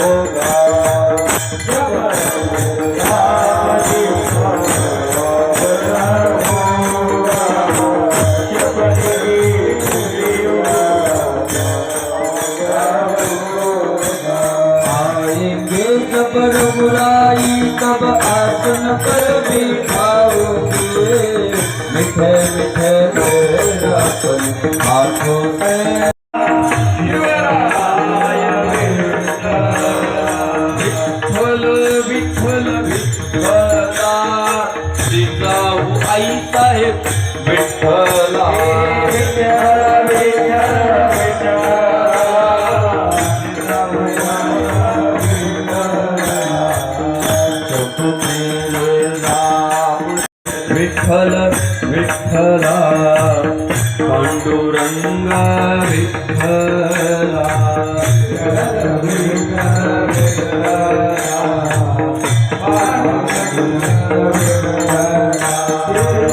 Oh, God. आएंगे जब रघुराई तब आसन पर बिठाओगे मिठे मिठे बोल अपन हाथों से। विठ्ठल विठ्ठल विठ्ठला जिजाऊ आई साहेब विठ्ठला। विठ्ठल विठ्ठला पांडुरंगा विठ्ठला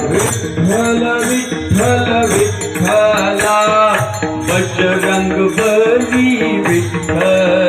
विठ्ठल विठ्ठल विठ्ठला बजरंग बली विठ्ठल.